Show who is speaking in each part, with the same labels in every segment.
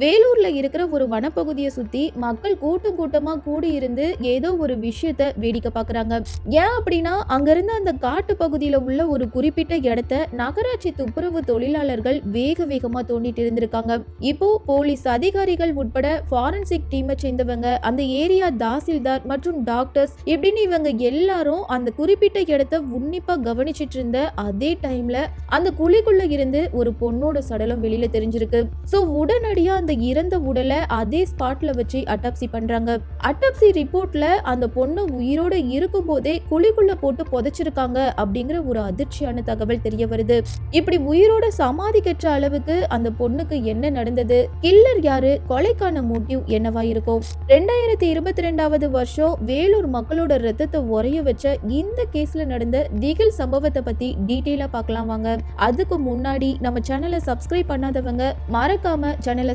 Speaker 1: வேலூர்ல இருக்கிற ஒரு வனப்பகுதியை சுத்தி மக்கள் கூட்டம் கூட்டமா கூடி இருந்து ஏதோ ஒரு விஷயத்த வேடிக்கை பாக்குறாங்க ஏன் அப்படின்னா அங்கிருந்து அந்த காட்டு பகுதியில உள்ள ஒரு குறிப்பிட்ட இடத்த நகராட்சி துப்புரவு தொழிலாளர்கள் வேக வேகமா தோண்டிட்டு இருந்திருக்காங்க. இப்போ போலீஸ் அதிகாரிகள் உட்பட ஃபாரன்சிக் டீமை சேர்ந்தவங்க அந்த ஏரியா தாசில்தார் மற்றும் டாக்டர்ஸ் இப்படின்னு இவங்க எல்லாரும் அந்த குறிப்பிட்ட இடத்த உன்னிப்பா கவனிச்சிட்டு இருந்த அதே டைம்ல அந்த குழிக்குள்ள இருந்து ஒரு பொண்ணோட சடலம் வெளியில தெரிஞ்சிருக்கு. சோ உடனடியா அந்த இறந்த உடலை அதே ஸ்பாட்ல வச்சு அட்டாப்சி பண்றாங்க. அட்டாப்சி ரிப்போர்ட்ல அந்த பொண்ணு உயிரோட இருக்கும் போதே குழிக்குள்ள போட்டு புதைச்சிருக்காங்க அப்படிங்கிற ஒரு அதிர்ச்சியான தகவல் தெரிய வருது. இப்படி உயிரோட சமாதி கற்ற அளவுக்கு அந்த பொண்ணுக்கு என்ன நடந்தது? கில்லர் யாரு? கொலைக்கான மோட்டிவ் என்னவா இருக்கும்? ரெண்டாயிரத்தி இருபத்தி ரெண்டாவது வருஷம் வேலூர் மக்களோட ரத்தத்தை உரைய வச்ச இந்த கேஸ்ல நடந்த திகில் சம்பவத்தை பத்தி டீட்டெயிலா பார்க்கலாம் வாங்க. அதுக்கு முன்னாடி நம்ம சேனலை சப்ஸ்கிரைப் பண்ணாதவங்க மறக்காம சேனலை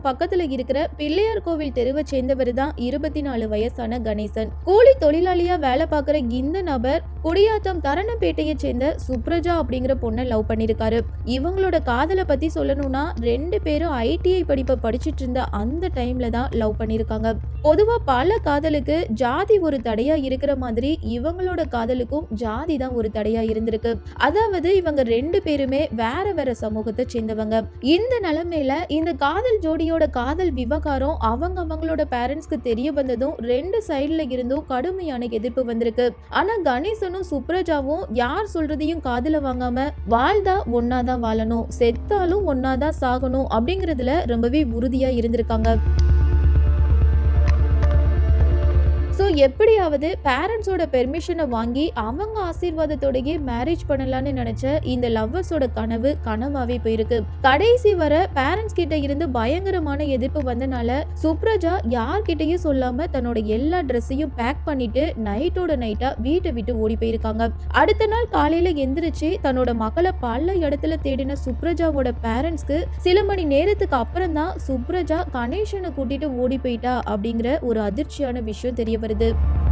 Speaker 1: கேவி பக்கத்துல இருக்கிற பிள்ளையார் கோவில் தெருவை சேர்ந்தவர் தான் இருபத்தி நாலு வயசான கணேசன். கூலி தொழிலாளியா வேலை பார்க்குற இந்த நபர் குடியாத்தம் தரணப்பேட்டையை சேர்ந்த சுப்ரஜா அப்படிங்கிற பொண்ணை லவ் பண்ணிருக்காரு. இவங்களோட காதலை பத்தி சொல்லணும்னா ரெண்டு பேரும் ஐடிஐ படிப்பை படிச்சிட்டு இருந்த அந்த டைம்ல தான் லவ் பண்ணிருக்காங்க. பொதுவா பல காதலுக்கு ஜாதி ஒரு தடையா இருக்கிற மாதிரி இவங்களோட காதலுக்கும் ஜாதி தான் ஒரு தடையா இருந்திருக்கு. அதாவது இவங்க ரெண்டு பேருமே வேற வேற சமூகத்தை சேர்ந்தவங்க. இந்த நிலைமையில இந்த காதல் ஜோடியோட காதல் விவகாரம் அவங்க அவங்களோட பேரண்ட்ஸ்க்கு தெரிய வந்ததும் ரெண்டு சைடுல இருந்தும் கடுமையான எதிர்ப்பு வந்திருக்கு. ஆனா கணேசனும் சுப்ரஜாவும் யார் சொல்றதையும் காதல வாங்காம வாழ்ந்தா ஒன்னாதான் வாழணும் செத்தாலும் ஒன்னாதான் சாகணும் அப்படிங்கறதுல ரொம்பவே உறுதியா இருந்திருக்காங்க. எப்படியாவது பேரண்ட்ஸோட பெர்மிஷனை வாங்கி அவங்க ஆசீர்வாதத்தோடயே மேரேஜ் பண்ணலான்னு நினைச்ச இந்த லவ்வர்ஸோட கனவு கனவாவே போயிருக்கு. கடைசி வர பேரண்ட்ஸ் கிட்ட இருந்து பயங்கரமான எதிர்ப்பு வந்தனால சுப்ரஜா யார்கிட்டயும் சொல்லாம தன்னோட எல்லா ட்ரெஸ்ஸையும் பேக் பண்ணிட்டு நைட்டோட நைட்டா வீட்டை விட்டு ஓடி போயிருக்காங்க. அடுத்த நாள் காலையில எந்திரிச்சு தன்னோட மகளை பல இடத்துல தேடின சுப்ரஜாவோட பேரண்ட்ஸ்க்கு சில மணி நேரத்துக்கு அப்புறம் தான் சுப்ரஜா கணேஷனை கூட்டிட்டு ஓடி போயிட்டா அப்படிங்கிற ஒரு அதிர்ச்சியான விஷயம் தெரிய வருது. the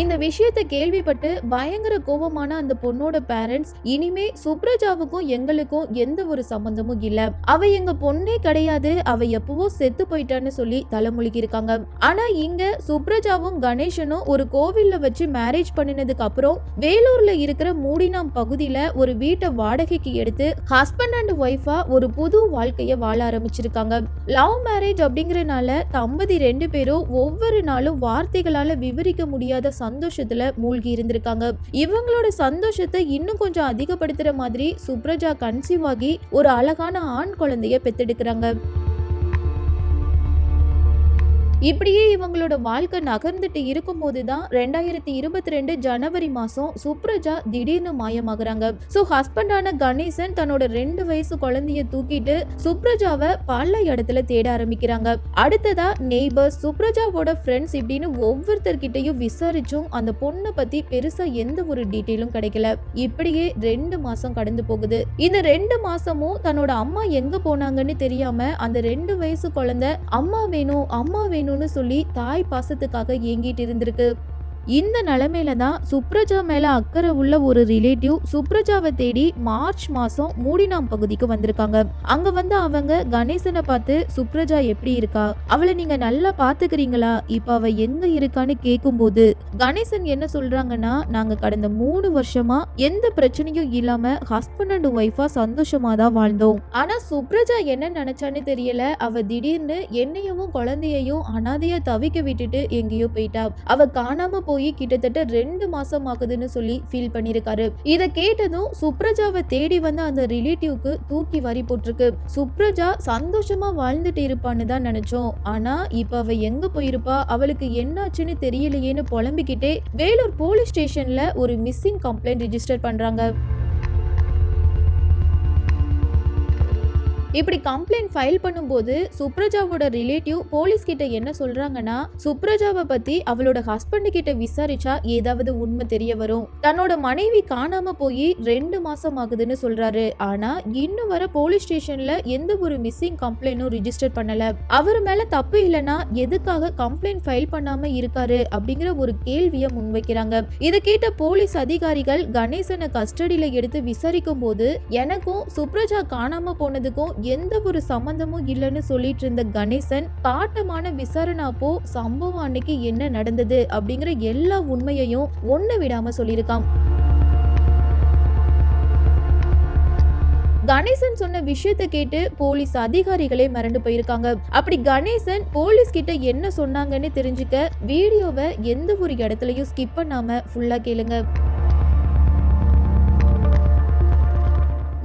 Speaker 1: இந்த விஷயத்தை கேள்விப்பட்டு பயங்கர கோபமான அந்த பொண்ணோட பேரண்ட்ஸ் இனிமே சுப்ரஜாவுக்கும் எங்களுக்கும் எந்த ஒரு சம்பந்தமும் இல்ல. அவ எங்க பொண்ணே கிடையாது. அவ எப்பவோ செத்து போயிட்டான்னு சொல்லி தலைமொழிகி இருக்காங்க. ஆனா இங்க சுப்ரஜாவும் கணேசனும் ஒரு கோவில்ல வச்சு மேரேஜ் பண்ணினதுக்கு அப்புறம் வேலூர்ல இருக்கிற மூடினாம் பகுதியில ஒரு வீட்டை வாடகைக்கு எடுத்து ஹஸ்பண்ட் அண்ட் ஒய்ஃபா ஒரு புது வாழ்க்கைய வாழ ஆரம்பிச்சிருக்காங்க. லவ் மேரேஜ் அப்படிங்கறனால தம்பதி ரெண்டு பேரும் ஒவ்வொரு நாளும் வார்த்தைகளால விவரிக்க முடியாத சந்தோஷத்துல மூழ்கி இருந்திருக்காங்க. இவங்களோட சந்தோஷத்தை இன்னும் கொஞ்சம் அதிகப்படுத்துற மாதிரி சுப்ரஜா கன்சீவ் ஆகி ஒரு அழகான ஆண் குழந்தைய பெத்தெடுக்கிறாங்க. இப்படியே இவங்களோட வாழ்க்கை நகர்ந்துட்டு இருக்கும்போது தான் ரெண்டாயிரத்தி இருபத்தி ரெண்டு ஜனவரி மாசம் சுப்ரஜா திடீர்னு மாயமாகறாங்க. ஸோ ஹஸ்பண்டான கணேசன் தன்னோட ரெண்டு வயசு குழந்தைய தூக்கிட்டு சுப்ரஜாவை பல இடத்துல தேட ஆரம்பிக்கிறாங்க. அடுத்ததா நெய்பர்ஸ் சுப்ரஜாவோட ஃப்ரெண்ட்ஸ் இப்படின்னு ஒவ்வொருத்தர்கிட்டயும் விசாரிச்சும் அந்த பொண்ணை பத்தி பெருசா எந்த ஒரு டீட்டெயிலும் கிடைக்கல. இப்படியே ரெண்டு மாசம் கடந்து போகுது. இந்த ரெண்டு மாசமும் தன்னோட அம்மா எங்க போனாங்கன்னு தெரியாம அந்த ரெண்டு வயசு குழந்தை அம்மா வேணும் அம்மா வேணும் வேணும்னு சொல்லி தாய் பாசத்துக்காக ஏங்கிட்டு இருந்திருக்கு. இந்த நிலைமையில தான் சுப்ரஜா மேல அக்கறை உள்ள ஒரு ரிலேட்டிவ் சுப்ரஜாவை தேடி மார்ச் மாசம் மூடினாம் பகுதிக்கு வந்திருக்காங்க. அங்க வந்து அவங்க கணேசனை பார்த்து சுப்ரஜா எப்படி இருக்கா? அவளை நீங்க நல்லா பாத்துக்கிறீங்களா இப்ப அவ எங்க இருக்கான்னு கேட்கும்போது கணேசன் என்ன சொல்றாங்கன்னா நாங்க கடந்த மூணு வருஷமா எந்த பிரச்சனையும் இல்லாம ஹஸ்பண்ட் அண்ட் ஒய்ஃபா சந்தோஷமா தான் வாழ்ந்தோம். ஆனா சுப்ரஜா என்ன நினைச்சான்னு தெரியல. அவ திடீர்னு என்னையும் குழந்தையையும் அனாதையா தவிக்க விட்டுட்டு எங்கேயோ போயிட்டா. அவ காணாம போய் போய் கிட்டத்தட்ட ரெண்டு மாசம் ஆகுதுன்னு சொல்லி ஃபீல் பண்ணியிருக்காரு இதை கேட்டதும் சுப்ரஜாவை தேடி வந்த அந்த ரிலேட்டிவ்க்கு தூக்கி வரி போட்டிருக்கு. சுப்ரஜா சந்தோஷமா வாழ்ந்துட்டு இருப்பான்னு தான் நினைச்சோம். ஆனா இப்ப அவ எங்க போயிருப்பா? அவளுக்கு என்னாச்சுன்னு தெரியலையேன்னு புலம்பிக்கிட்டே வேலூர் போலீஸ் ஸ்டேஷன்ல ஒரு மிஸ்ஸிங் கம்ப்ளைண்ட் ரிஜிஸ்டர் பண்றாங்க. இப்படி கம்ப்ளைண்ட் ஃபைல் பண்ணும்போது சுப்ரஜாவோட ரிலேட்டிவ் போலீஸ் கிட்ட என்ன சொல்றாங்கன்னா சுப்ரஜாவை பத்தி அவளோட ஹஸ்பண்ட் கிட்ட விசாரிச்சா ஏதாவது உண்மை தெரிய வரும். தன்னோட மனைவி காணாம போய் ரெண்டு மாசம் ஆகுதுன்னு சொல்றாரு. ஆனா இன்னும் வர போலீஸ் ஸ்டேஷன்ல எந்த ஒரு மிஸ்ஸிங் கம்ப்ளைண்டும் ரிஜிஸ்டர் பண்ணல. அவர் மேல தப்பு இல்லைன்னா எதுக்காக கம்ப்ளைண்ட் ஃபைல் பண்ணாம இருக்காரு? அப்படிங்கிற ஒரு கேள்வியை முன்வைக்கிறாங்க. இதை கேட்ட போலீஸ் அதிகாரிகள் கணேசனை கஸ்டடியில எடுத்து விசாரிக்கும் போது எனக்கும் சுப்ரஜா காணாம போனதுக்கும் எந்த ஒரு சம்பந்தமும் இல்லைன்னு சொல்லிட்டு இருந்த கணேசன் காட்டமான விசாரணை அப்போ சம்பவம் அன்னைக்கு என்ன நடந்தது அப்படிங்கிற எல்லா உண்மையையும் ஒண்ணு விடாம சொல்லியிருக்கான். கணேசன் சொன்ன விஷயத்தை கேட்டு போலீஸ் அதிகாரிகளே மிரண்டு போயிருக்காங்க. அப்படி கணேசன் போலீஸ் கிட்ட என்ன சொன்னாங்கன்னு தெரிஞ்சுக்க வீடியோவை எந்த ஒரு இடத்துலயும் ஸ்கிப் பண்ணாம ஃபுல்லா கேளுங்க.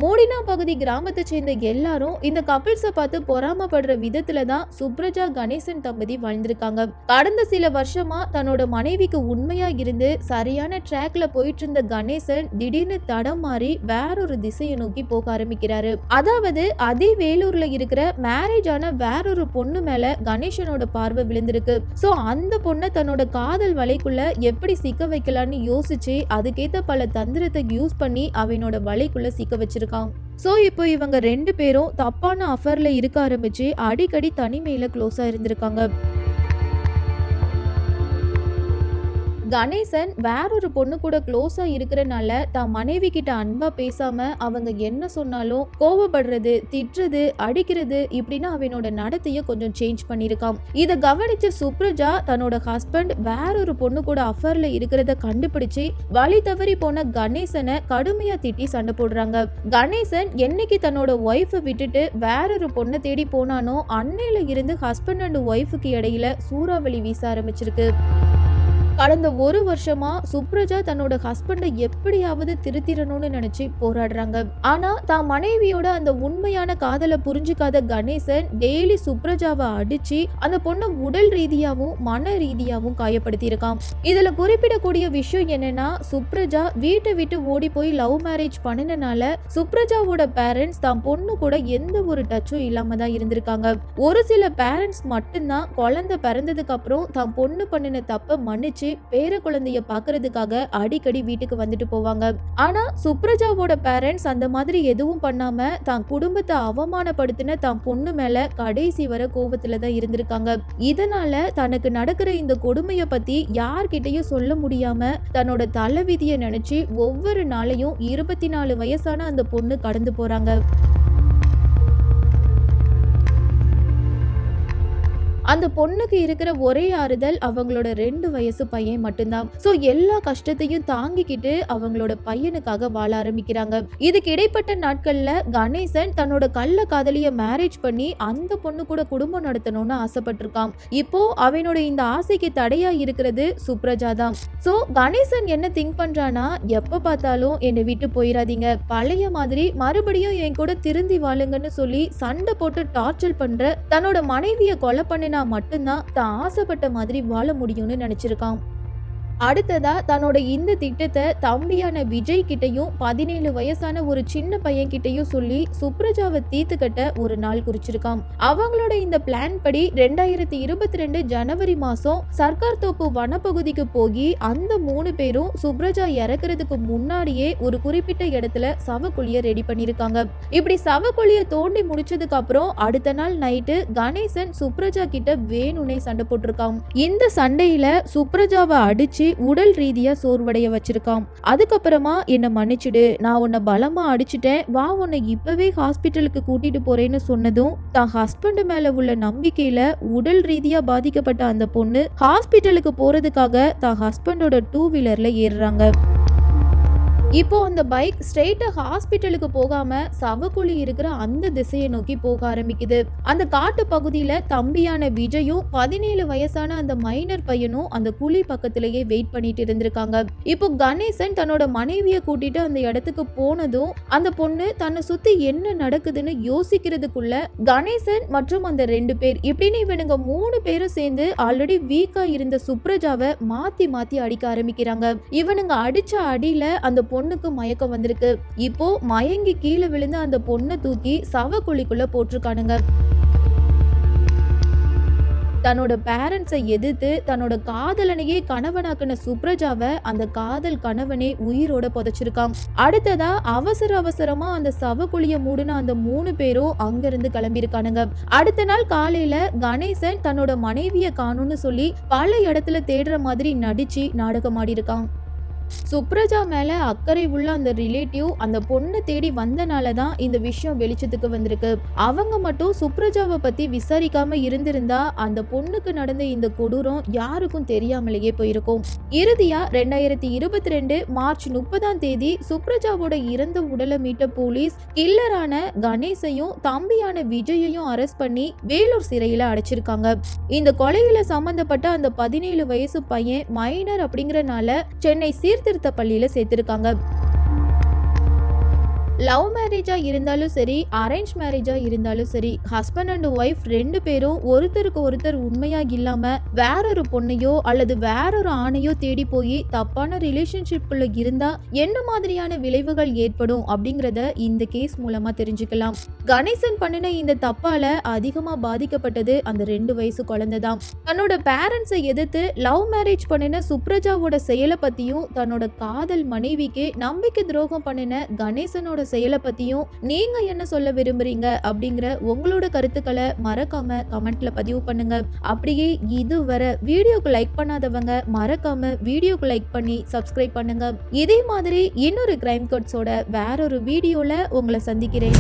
Speaker 1: மோடினா பகுதி கிராமத்தை சேர்ந்த எல்லாரும் இந்த கப்பிள்ஸை பார்த்து பொறாமப்படுற விதத்துல தான் சுப்ரஜா கணேசன் தம்பதி வாழ்ந்திருக்காங்க. கடந்த சில வருஷமா தன்னோட மனைவிக்கு உண்மையா இருந்து சரியான ட்ராக்ல போயிட்டு இருந்த கணேசன் திடீர்னு தடம் மாறி வேறொரு திசையை நோக்கி போக ஆரம்பிக்கிறாரு. அதாவது அதே வேலூர்ல இருக்கிற மேரேஜ் ஆன வேறொரு பொண்ணு மேல கணேசனோட பார்வை விழுந்திருக்கு. சோ அந்த பொண்ணை தன்னோட காதல் வலைக்குள்ள எப்படி சிக்க வைக்கலாம்னு யோசிச்சு அதுக்கேத்த பல தந்திரத்தை யூஸ் பண்ணி அவனோட வலைக்குள்ள சிக்க வச்சிருக்கான் ஸோ இப்போ இவங்க ரெண்டு பேரும் தப்பான அஃபர்ல இருக்க ஆரம்பிச்சு அடிக்கடி தனிமையில க்ளோஸா இருந்திருக்காங்க. கணேசன் வேறொரு பொண்ணு கூட க்ளோஸா இருக்கிறனால தான் மனைவி கிட்ட அன்பா பேசாம அவங்க என்ன சொன்னாலும் கோவப்படுறது திட்டுறது அடிக்கிறது இப்படின்னு அவனோட நடத்தைய கொஞ்சம் சேஞ்ச் பண்ணியிருக்கான். இதை கவனிச்ச சுப்ரஜா தன்னோட ஹஸ்பண்ட் வேறொரு பொண்ணு கூட அஃபர்ல இருக்கிறத கண்டுபிடிச்சு வழி தவறி போன கணேசனை கடுமையா திட்டி சண்டை போடுறாங்க. கணேசன் என்னைக்கு தன்னோட ஒய்ஃபை விட்டுட்டு வேறொரு பொண்ணை தேடி போனானோ அன்னையில இருந்து ஹஸ்பண்ட் அண்ட் ஒய்ஃபுக்கு இடையில சூறாவளி வீச ஆரம்பிச்சிருக்கு. கடந்த ஒரு வருஷமா சுப்ரஜா தன்னோட ஹஸ்பண்டை எப்படியாவது திருத்திரணும்னு நினைச்சு போராடுறாங்க. ஆனா தான் மனைவியோட அந்த உண்மையான காதலை புரிஞ்சுக்காத கணேசன் டெய்லி சுப்ரஜாவை அடிச்சு அந்த பொண்ணை உடல் ரீதியாவும் மன ரீதியாவும் காயப்படுத்தி இருக்கான் இதுல குறிப்பிடக்கூடிய விஷயம் என்னன்னா சுப்ரஜா வீட்டை விட்டு ஓடி போய் லவ் மேரேஜ் பண்ணினால சுப்ரஜாவோட பேரண்ட்ஸ் தான் பொண்ணு கூட எந்த ஒரு டச்சும் இல்லாம தான் இருந்திருக்காங்க. ஒரு சில பேரண்ட்ஸ் மட்டும்தான் குழந்தை பிறந்ததுக்கு அப்புறம் தான் பொண்ணு பண்ணின தப்ப மன்னிச்சு பேர குழந்தைய பாக்குறதுக்காக அடிக்கடி வீட்டுக்கு வந்துட்டு போவாங்க. ஆனா சுப்ரஜாவோட பேரண்ட்ஸ் அந்த மாதிரி எதுவும் பண்ணாம தான் குடும்பத்தை அவமானப்படுத்தின தான் பொண்ணு மேல கடைசி வர கோபத்துல தான் இருந்திருக்காங்க. இதனால தனக்கு நடக்கிற இந்த கொடுமைய பத்தி யார்கிட்டயும் சொல்ல முடியாம தன்னோட தலைவிதியை நினைச்சு ஒவ்வொரு நாளையும் இருபத்தி நாலு வயசான அந்த பொண்ணு கடந்து போறாங்க. அந்த பொண்ணுக்கு இருக்கிற ஒரே ஆறுதல் அவங்களோட ரெண்டு வயசு பையன் மட்டும்தான். சோ எல்லா கஷ்டத்தையும் தாங்கிக்கிட்டு அவங்களோட பையனுக்காக வாழ ஆரம்பிக்கிறாங்க. இதுக்கு இடைப்பட்ட நாட்கள்ல கணேசன் தன்னோட கள்ள காதலிய மேரேஜ் பண்ணி அந்த பொண்ணு கூட குடும்பம் நடத்தணும்னு ஆசைப்பட்டிருக்கான். இப்போ அவனோட இந்த ஆசைக்கு தடையா இருக்கிறது சுப்ரஜா தான். சோ கணேசன் என்ன திங்க் பண்றானா எப்ப பார்த்தாலும் என்னை விட்டு போயிடாதீங்க. பழைய மாதிரி மறுபடியும் என் கூட திருந்தி வாழுங்கன்னு சொல்லி சண்டை போட்டு டார்ச்சர் பண்ற தன்னோட மனைவியை கொலை பண்ண மட்டும்தான் தான் ஆசைப்பட்ட மாதிரி வாழ முடியும்னு நினைச்சிருக்கான். அடுத்ததா தன்னோட இந்த திட்டத்தை தம்பியான விஜய் கிட்டயும் பதினேழு வயசான ஒரு சின்ன பையன் கிட்டையும் சொல்லி சுப்ரஜாவை தீத்து கட்ட ஒரு நாள் குறிச்சிருக்கான் அவங்களோட இந்த பிளான் படி ரெண்டாயிரத்தி இருபத்தி ரெண்டு ஜனவரி மாசம் சர்க்கார் தோப்பு வனப்பகுதிக்கு போய் அந்த மூணு பேரும் சுப்ரஜா இறக்குறதுக்கு முன்னாடியே ஒரு குறிப்பிட்ட இடத்துல சவக்குழிய ரெடி பண்ணிருக்காங்க. இப்படி சவக்குழிய தோண்டி முடிச்சதுக்கு அப்புறம் அடுத்த நாள் நைட்டு கணேசன் சுப்ரஜா கிட்ட வேணுனே சண்டை போட்டிருக்கான் இந்த சண்டையில சுப்ரஜாவை அடிச்சு உடல் ரீதியா சோர்வடைய வச்சிருக்கான் அதுக்கப்புறமா என்னை மன்னிச்சிடு. நான் உன்னை பலமா அடிச்சுட்டேன். வா உன்னை இப்பவே ஹாஸ்பிட்டலுக்கு கூட்டிட்டு போறேன்னு சொன்னதும் தான் ஹஸ்பண்ட் மேல உள்ள நம்பிக்கையில உடல் ரீதியா பாதிக்கப்பட்ட அந்த பொண்ணு ஹாஸ்பிட்டலுக்கு போறதுக்காக தான் ஹஸ்பண்டோட டூ வீலர்ல ஏறுறாங்க. இப்போ அந்த பைக் ஸ்ட்ரெயிட்டா ஹாஸ்பிட்டலுக்கு போகாம சவக்குழி இருக்கிற அந்த திசையை நோக்கி போக ஆரம்பிக்குது. அந்த காட்டு பகுதியில தம்பியான விஜயும் பதினேழு வயசான அந்த மைனர் பையனும் அந்த குழி பக்கத்திலேயே வெயிட் பண்ணிட்டு இருந்திருக்காங்க. இப்போ கணேசன் தன்னோட மனைவிய கூட்டிட்டு அந்த இடத்துக்கு போனதும் அந்த பொண்ணு தன்னை சுத்தி என்ன நடக்குதுன்னு யோசிக்கிறதுக்குள்ள கணேசன் மற்றும் அந்த ரெண்டு பேர் இப்படின்னு இவனுங்க மூணு பேரும் சேர்ந்து ஆல்ரெடி வீக்கா இருந்த சுப்ரஜாவை மாத்தி மாத்தி அடிக்க ஆரம்பிக்கிறாங்க. இவனுங்க அடிச்ச அடியில அந்த பொண்ணு பொண்ணுக்கு மயக்கம் வந்திருக்கு. இப்போ மயங்கி கீழே விழுந்து அந்த பொண்ணை தூக்கி சவக்குழிக்குள்ள போட்டிருக்கானுங்க. தன்னோட பேரண்ட்ஸை எதிர்த்து தன்னோட காதலனையே கணவனாக்குன சுப்ரஜாவை அந்த காதல் கணவனே உயிரோட புதைச்சிருக்கான். அடுத்ததா அவசர அவசரமா அந்த சவக்குழிய மூடின அந்த மூணு பேரும் அங்கிருந்து கிளம்பியிருக்கானுங்க. அடுத்த நாள் காலையில கணேசன் தன்னோட மனைவிய காணும்னு சொல்லி பல இடத்துல தேடுற மாதிரி நடிச்சு நாடகம் ஆடியிருக்கான் சுப்ரஜா மேல அக்கறை உள்ள அந்த ரிலேட்டிவ் அந்த பொண்ணை தேடி வந்தனால தான் இந்த விஷயம் வெளிச்சத்துக்கு வந்திருக்கு. அவங்க மட்டும் சுப்ரஜாவை பத்தி விசாரிக்காம இருந்திருந்தா அந்த பொண்ணுக்கு நடந்த இந்த கொடூரம் யாருக்கும் தெரியாமலேயே போயிருக்கும். இறுதியா ரெண்டாயிரத்தி இருபத்தி ரெண்டு மார்ச் முப்பதாம் தேதி சுப்ரஜாவோட இறந்த உடலை மீட்ட போலீஸ் கில்லரான கணேசையும் தம்பியான விஜயையும் அரெஸ்ட் பண்ணி வேலூர் சிறையில அடைச்சிருக்காங்க. இந்த கொலையில சம்பந்தப்பட்ட அந்த பதினேழு வயசு பையன் மைனர் அப்படிங்கறனால சென்னை சீர் சீர்திருத்த பள்ளியில சேர்த்திருக்காங்க. லவ் மேரேஜாக இருந்தாலும் சரி அரேஞ்ச் மேரேஜாக இருந்தாலும் சரி ஹஸ்பண்ட் அண்ட் ஒய்ஃப் ரெண்டு பேரும் ஒருத்தருக்கு ஒருத்தர் உண்மையாக இல்லாமல் வேறொரு பொண்ணையோ அல்லது வேறொரு ஆணையோ தேடி போய் தப்பான ரிலேஷன்ஷிப்குள்ள இருந்தால் என்ன மாதிரியான விளைவுகள் ஏற்படும் அப்படிங்கிறத இந்த கேஸ் மூலமாக தெரிஞ்சுக்கலாம். கணேசன் பண்ணின இந்த தப்பால அதிகமாக பாதிக்கப்பட்டது அந்த ரெண்டு வயசு குழந்தை தான். தன்னோட பேரண்ட்ஸை எதிர்த்து லவ் மேரேஜ் பண்ணின சுப்ரஜாவோட செயலை பற்றியும் தன்னோட காதல் மனைவிக்கு நம்பிக்கை துரோகம் பண்ணின கணேசனோட செயலை பத்தியும் நீங்க என்ன சொல்ல விரும்புறீங்க அப்படிங்கிற உங்களோட கருத்துக்களை மறக்காம கமெண்ட்ல பதிவு பண்ணுங்க. அப்படியே இதுவரை வீடியோக்கு லைக் பண்ணாதவங்க மறக்காம வீடியோக்கு லைக் பண்ணி சப்ஸ்கிரைப் பண்ணுங்க. இதே மாதிரி இன்னொரு கிரைம் கோட்ஸோட வேறொரு வீடியோல உங்களை சந்திக்கிறேன்.